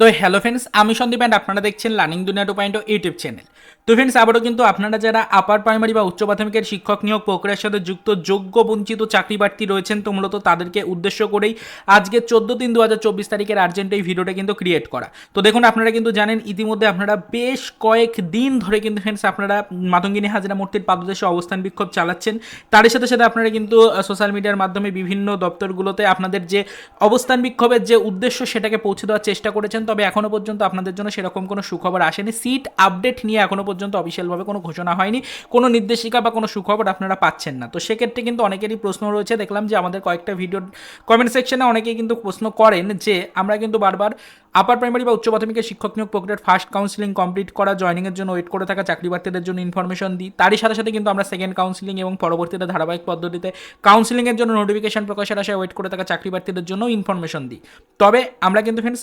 তো hello friends আমি Sandeep and আপনারা দেখছেন learning Duniya two point YouTube channel তো ফ্রেন্ডস আবারও কিন্তু আপনারা যারা আপার প্রাইমারি বা উচ্চ প্রাথমিকের শিক্ষক নিয়োগ প্রক্রিয়ার সাথে যুক্ত, যোগ্য, বঞ্চিত চাকরি প্রার্থী রয়েছেন, তো মূলত তাদেরকে উদ্দেশ্য করেই আজকে চোদ্দ তিন দু হাজার চব্বিশ তারিখের আর্জেন্ট এই ভিডিওটা কিন্তু ক্রিয়েট করা। তো দেখুন, আপনারা কিন্তু জানেন, ইতিমধ্যে আপনারা বেশ কয়েক দিন ধরে কিন্তু ফ্রেন্ডস আপনারা মাতঙ্গিনী হাজরা মূর্তির পাদদেশে অবস্থান বিক্ষোভ চালাচ্ছেন। তারই সাথে সাথে আপনারা কিন্তু সোশ্যাল মিডিয়ার মাধ্যমে বিভিন্ন দপ্তরগুলোতে আপনাদের যে অবস্থান বিক্ষোভের যে উদ্দেশ্য সেটাকে পৌঁছে দেওয়ার চেষ্টা করেছেন। তবে এখনও পর্যন্ত আপনাদের জন্য সেরকম কোনো সুখবর আসেনি। সিট আপডেট নিয়ে এখনও পর্যন্ত অফিসিয়ালভাবে কোনো ঘোষণা হয়নি। কোনো নির্দেশিকা বা কোনো সুখবর আপনারা পাচ্ছেন না। তো সেক্ষেত্রে কিন্তু অনেকেরই প্রশ্ন রয়েছে। দেখলাম যে আমাদের কয়েকটা ভিডিও কমেন্ট সেকশনে অনেকেই কিন্তু প্রশ্ন করেন যে, আমরা কিন্তু বারবার আপার প্রাইমারি বা উচ্চ প্রাথমিকের শিক্ষক নিয়োগ প্রক্রিয়ার ফার্স্ট কাউন্সিলিং কমপ্লিট করা জয়নিংয়ের জন্য ওয়েট করে থাকা, চাকরি প্রার্থীদের জন্য ইনফরমেশন দিই। তারই সাথে সাথে কিন্তু আমরা সেকেন্ড কাউন্সিলিং এবং পরবর্তীতে ধারাবাহিক পদ্ধতিতে কাউন্সিলিংয়ের জন্য নোটিফিকেশন প্রকাশের আশায় ওয়েট করে থাকা, চাকরি প্রার্থীদের জন্য ইনফরমেশন দিই। তবে আমরা কিন্তু ফ্রেন্ডস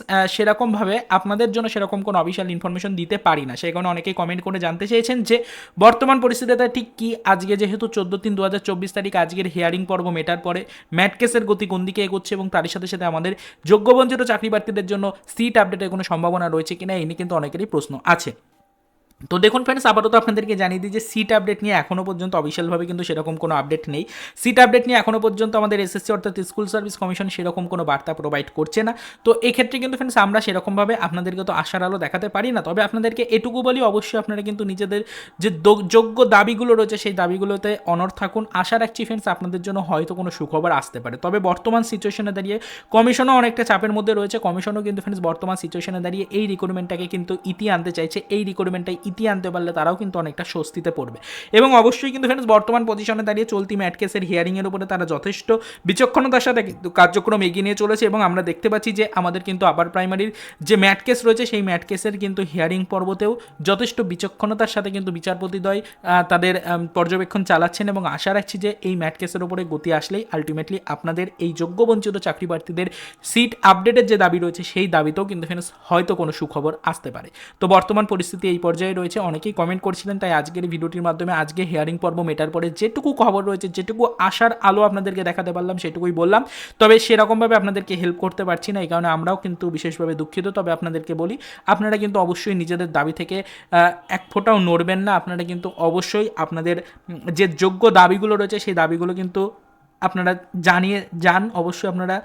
সেরকমভাবে আপনাদের জন্য সেরকম কোনো অফিসিয়াল ইনফরমেশন দিতে পারি না। সেই কারণে অনেকেই কমেন্ট করে জানতে চেয়েছেন যে, বর্তমান পরিস্থিতিতে ঠিক কি? আজকে যেহেতু চোদ্দ তিন দু হাজার চব্বিশ তারিখ, আজকের হিয়ারিং পর্ব মেটার পরে ম্যাট কেসের গতি কোন দিকে এগোচ্ছে এবং তার সাথে সাথে আমাদের যোগ্যবঞ্চিত চাকরি প্রার্থীদের জন্য সিট আপডেটের কোনো সম্ভাবনা রয়েছে কিনা এই নিয়ে কিন্তু অনেকেরই প্রশ্ন আছে। তো দেখুন ফ্রেন্ডস আপাতত আপনাদেরকে জানিয়ে দিই যে সিট আপডেট নিয়ে এখনও পর্যন্ত অফিসিয়ালভাবে কিন্তু সেরকম কোনো আপডেট নেই। সিট আপডেট নিয়ে এখনও পর্যন্ত আমাদের এসএসসি অর্থাৎ স্কুল সার্ভিস কমিশন সেরকম কোনো বার্তা প্রোভাইড করছে না। তো এক্ষেত্রে কিন্তু ফ্রেন্ডস আমরা সেরকমভাবে আপনাদেরকে তো আশার আলো দেখাতে পারি না। তবে আপনাদেরকে এটুকু বলি, অবশ্যই আপনারা কিন্তু নিজেদের যে যোগ্য দাবিগুলো রয়েছে, সেই দাবিগুলোতে অনর থাকুন। আশা রাখছি ফ্রেন্ডস আপনাদের জন্য হয়তো কোনো সুখবর আসতে পারে। তবে বর্তমান সিচুয়েশনে দাঁড়িয়ে কমিশনও অনেকটা চাপের মধ্যে রয়েছে। কমিশনও কিন্তু ফ্রেন্ডস বর্তমান সিচুয়েশনে দাঁড়িয়ে এই রিক্রুটমেন্টটাকে কিন্তু ইতি আনতে চাইছে। এই রিক্রুটমেন্টটাই ইতি আনতে পারলে তারাও কিন্তু অনেকটা স্বস্তিতে পড়বে। এবং অবশ্যই কিন্তু ফ্রেন্ডস বর্তমান পজিশনে দাঁড়িয়ে চলতি ম্যাট কেসের হিয়ারিংয়ের উপরে তারা যথেষ্ট বিচক্ষণতার সাথে কিন্তু কার্যক্রম এগিয়ে নিয়ে চলেছে এবং আমরা দেখতে পাচ্ছি যে আমাদের কিন্তু আপার প্রাইমারির যে ম্যাট কেস রয়েছে, সেই ম্যাট কেসের কিন্তু হিয়ারিং পর্বতেও যথেষ্ট বিচক্ষণতার সাথে কিন্তু বিচারপতিদ্বয় তাদের পর্যবেক্ষণ চালাচ্ছেন এবং আশা রাখছি যে এই ম্যাট কেসের উপরে গতি আসলেই আলটিমেটলি আপনাদের এই যোগ্য বঞ্চিত চাকরি প্রার্থীদের সিট আপডেটের যে দাবি রয়েছে, সেই দাবিতেও কিন্তু ফ্রেন্ডস হয়তো কোনো সুখবর আসতে পারে। তো বর্তমান পরিস্থিতি এই পর্যায়ে রয়েছে, অনেকেই কমেন্ট করছিলেন, তাই আজকের ভিডিওটির মাধ্যমে আজকে হিয়ারিং পর্ব মেটার পরে যেটুকু খবর রয়েছে, যেটুকু আশার আলো আপনাদেরকে দেখাতে পারলাম, সেটুকুই বললাম। তবে সেরকমভাবে আপনাদেরকে হেল্প করতে পারছি না, এই কারণে আমরাও কিন্তু বিশেষভাবে দুঃখিত। তবে আপনাদেরকে বলি, আপনারা কিন্তু অবশ্যই নিজেদের দাবি থেকে এক ফোঁটাও নড়বেন না। আপনারা কিন্তু অবশ্যই আপনাদের যে যোগ্য দাবিগুলো রয়েছে, সেই দাবিগুলো কিন্তু আপনারা জানিয়ে যান, অবশ্যই আপনারা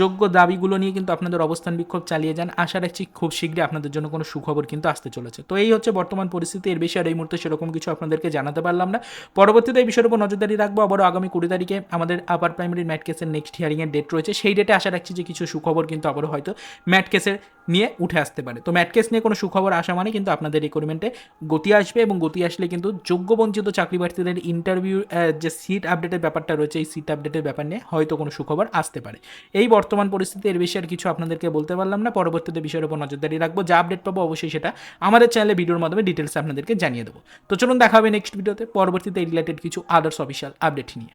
যোগ্য দাবিগুলো নিয়ে কিন্তু আপনাদের অবস্থান বিক্ষোভ চালিয়ে যান। আশা রাখছি খুব শীঘ্রই আপনাদের জন্য কোনো সুখবর কিন্তু আসতে চলেছে। তো এই হচ্ছে বর্তমান পরিস্থিতি, এর বেশি আর এই মুহূর্তে সেরকম কিছু আপনাদেরকে জানাতে পারলাম না। পরবর্তীতে এই বিষয়ের উপর নজরদারি রাখব। আবারও আগামী কুড়ি তারিখে আমাদের আপার প্রাইমারি ম্যাট কেসের নেক্সট হিয়ারিংয়ের ডেট রয়েছে। সেই ডেটে আশা রাখছি যে কিছু সুখবর কিন্তু আবারও হয়তো ম্যাট কেসের নিয়ে উঠে আসতে পারে। তো ম্যাট কেস নিয়ে কোনো সুখবর আসা মানে কিন্তু আপনাদের রিক্রুটমেন্টে গতি আসবে এবং গতি আসলে কিন্তু যোগ্য বঞ্চিত চাকরি প্রার্থীদের ইন্টারভিউ যে সিট আপডেটের ব্যাপারটা রয়েছে, এই সিট আপডেটের ব্যাপার নিয়ে হয়তো কোনো সুখবর আসতে পারে। এই বর্তমান পরিস্থিতি, এর বিষয়ে আর কিছু আপনাদেরকে বলতে পারলাম না। পরবর্তীতে বিষয়ের উপর নজরদারি রাখব। যা আপডেট পাবো অবশ্যই সেটা আমাদের চ্যানেলে ভিডিওর মাধ্যমে ডিটেলস আপনাদেরকে জানিয়ে দেবো। তো চলুন দেখা হবে নেক্সট ভিডিওতে পরবর্তীতে এই রিলেটেড কিছু আদার্স অফিসিয়াল আপডেট নিয়ে।